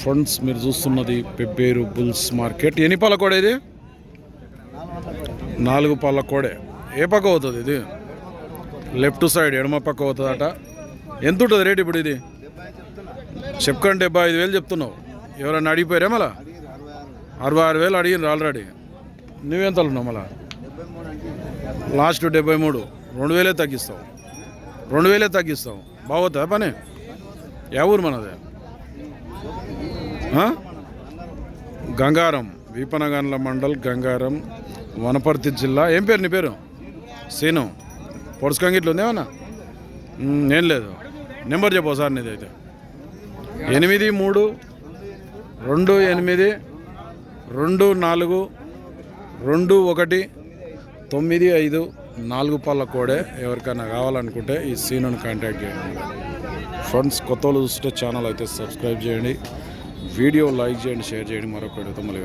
Friends మీరు చూస్తున్నది Pebbair bulls market. ఎన్ని పాల కోడ ఇది? నాలుగు పాల కోడే ఏ పక్క అవుతుంది ఇది? లెఫ్ట్ సైడ్ ఎడమ పక్క అవుతుందట. ఎంత ఉంటుంది రేట్ ఇప్పుడు ఇది? చెప్పకండి డెబ్బై ఐదు వేలు చెప్తున్నావు. ఎవరన్నా అడిగిపోయారా మళ్ళా? అరవై ఆరు వేలు అడిగినారు ఆల్రెడీ నువ్వెంతలు ఉన్నావు మళ్ళా? లాస్ట్ డెబ్బై మూడు. రెండు వేలే తగ్గిస్తావు. రెండు వేలే తగ్గిస్తావు. బాగోతుందా పని? ఎవరు ఊరు గంగారం వీపనగండ్ల మండల్ గంగారం వనపర్తి జిల్లా. ఏం పేరు నీ పేరు? సీను. పొడుచుకంగిట్లు ఉంది ఏమన్నా? ఏం లేదు. నెంబర్ చెప్పు సార్ నీదైతే ఎనిమిది మూడు రెండు ఎనిమిది రెండు నాలుగు రెండు ఒకటి తొమ్మిది ఐదు నాలుగు పళ్ళ కోడే ఎవరికైనా కావాలనుకుంటే ఈ సీనుని కాంటాక్ట్ చేయండి. ఫ్రెండ్స్ కొత్త వాళ్ళు చూస్తే ఛానల్ అయితే సబ్స్క్రైబ్ చేయండి. వీడియో లైక్ చేయండి షేర్ చేయండి. మరొక వీడియోతో మళ్ళీ